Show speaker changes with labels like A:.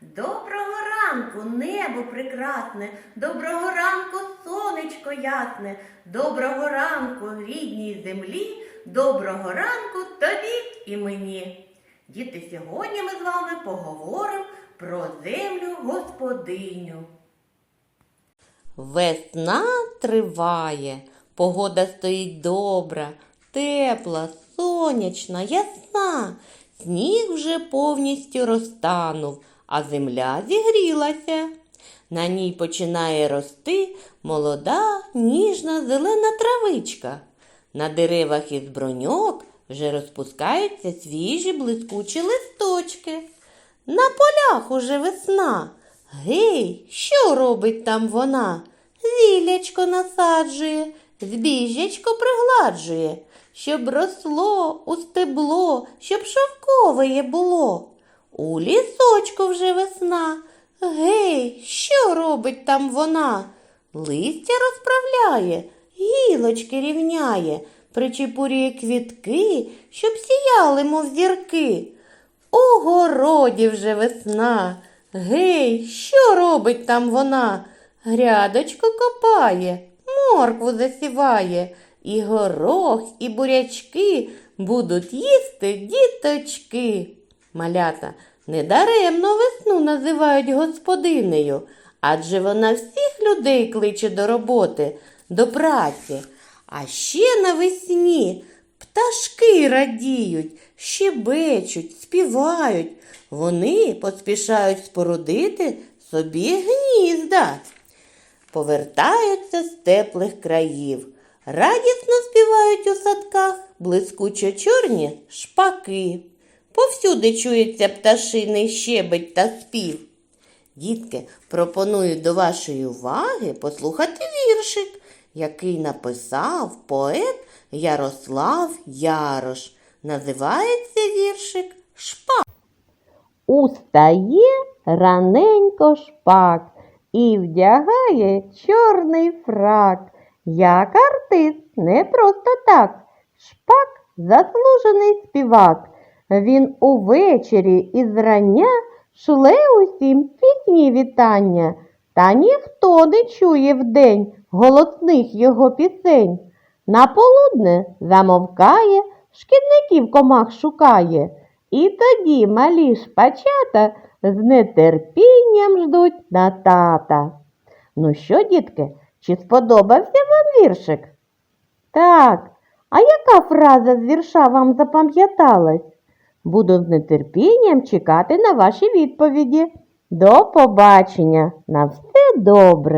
A: Доброго ранку, небо прекрасне, доброго ранку, сонечко ясне, доброго ранку, рідній землі, доброго ранку тобі і мені. Діти, сьогодні ми з вами поговоримо про землю господиню.
B: Весна триває, погода стоїть добра, тепла, сонячна, ясна. Сніг вже повністю розтанув, а земля зігрілася. На ній починає рости молода, ніжна зелена травичка. На деревах із броньок вже розпускаються свіжі блискучі листочки. На полях уже весна. Гей, що робить там вона? Зілячко насаджує, збіжечко пригладжує, щоб росло у стебло, щоб шовкове було. У лісочку вже весна. Гей, що робить там вона? Листя розправляє, гілочки рівняє, причепурює квітки, щоб сіяли, мов зірки. У городі вже весна. Гей, що робить там вона? Грядочку копає, моркву засіває, і горох, і бурячки будуть їсти діточки. Малята, недаремно весну називають господинею, адже вона всіх людей кличе до роботи, до праці. А ще навесні пташки радіють, щебечуть, співають. Вони поспішають спорудити собі гнізда. Повертаються з теплих країв. Радісно співають у садках блискучо чорні шпаки. Повсюди чується пташиний щебеть та спів. Дітки, пропоную до вашої уваги послухати віршик, який написав поет Ярослав Ярош. Називається віршик Шпак. Устає раненько шпак і вдягає чорний фрак. Як артист, не просто так. Шпак заслужений співак. Він увечері і зрання шле усім пісні вітання, та ніхто не чує вдень голосних його пісень. На полудне замовкає, шкідників комах шукає, і тоді малі шпачата з нетерпінням ждуть на тата. Ну що, дітки, чи сподобався вам віршик? Так, а яка фраза з вірша вам запам'яталась? Буду з нетерпінням чекати на ваші відповіді. До побачення! На все добре!